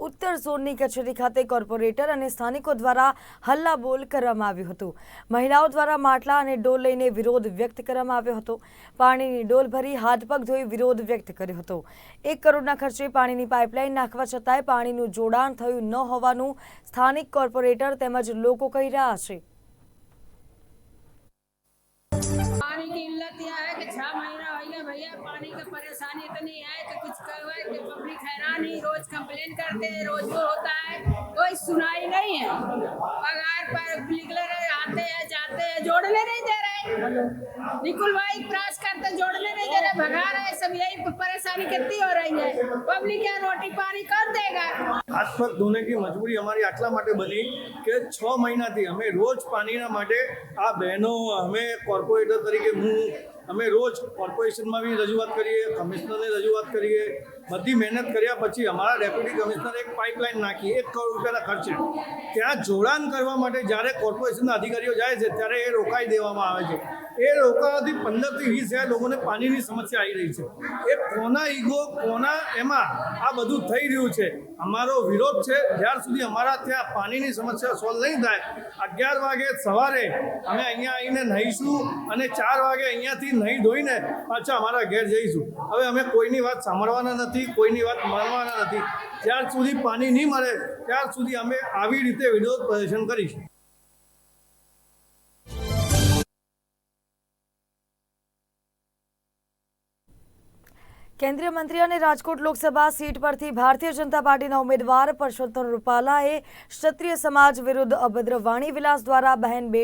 ઉત્તર ઝોનની કચેરી ખાતે કોર્પોરેટર અને સ્થાનિકો દ્વારા હલ્લાબોલ કરવામાં આવ્યું હતું મહિલાઓ દ્વારા માટલા અને ડોલ લઈને વિરોધ વ્યક્ત કરવામાં આવ્યો હતો પાણીની ડોલ ભરી હાથ પગ ધોઈ વિરોધ વ્યક્ત કર્યો હતો એક કરોડના ખર્ચે પાણીની પાઇપલાઇન નાખવા છતાંય પાણીનું જોડાણ થયું ન હોવાનું સ્થાનિક કોર્પોરેટર તેમજ લોકો કહી રહ્યા છે पानी की इल्लत यह है कि छह महीना हो गया भैया पानी की परेशानी इतनी है कि कुछ करते हैं रोज वो होता है कोई सुनाई नहीं है पगार पर निकले आते हैं जाते हैं जोड़ने नहीं दे रहे निकुल भाई प्रयास करते जोड़ने नहीं दे रहे भगा रहे सब यही परेशानी कितनी हो रही है पब्लिक है रोटी पानी कौन देगा હાથ પગ ધોને की મજબૂરી અમારી આટલા માટે બની કે છ મહિનાથી અમે રોજ પાણીના માટે આ બહેનો અમે કોર્પોરેટર તરીકે હું અમે રોજ કોર્પોરેશનમાં બી રજૂઆત કરીએ કમિશનરને રજૂઆત કરીએ. બધી મહેનત કર્યા પછી અમારા ડેપ્યુટી કમિશનર એક પાઇપલાઇન નાખી, એક કરોડ રૂપિયાના ખર્ચે. ત્યાં જોડાણ કરવા માટે જ્યારે કોર્પોરેશનના અધિકારીઓ જાય છે, ત્યારે એ રોકાઈ દેવામાં આવે છે. એ રોકાવાથી પંદરથી વીસ હજાર લોકોને પાણીની સમસ્યા આવી રહી છે. એ કોના ઈગો, કોના એમાં આ બધું થઈ રહ્યું છે? અમારો વિરોધ છે. જ્યાર સુધી અમારા ત્યાં પાણીની સમસ્યા સોલ્વ નહીં થાય, અગિયાર વાગે સવારે અમે અહીંયા આવીને નહીશું અને ચાર વાગે અહીંયાથી નહીં ધોઈને પાછા અમારા ઘેર જઈશું. હવે અમે કોઈની વાત સાંભળવાના નથી, કોઈની વાત માનવાના નથી. જ્યાર સુધી પાણી નહીં મળે ત્યાર સુધી અમે આવી રીતે વિરોધ પ્રદર્શન કરીશું. કેન્દ્રીય મંત્રી અને રાજકોટ લોકસભા સીટ પરથી ભારતીય જનતા પાર્ટીના ઉમેદવાર પરસોત્તમ રૂપાલાએ ક્ષત્રિય સમાજ વિરુદ્ધ અભદ્ર વાણી વિલાસ દ્વારા બહેન બે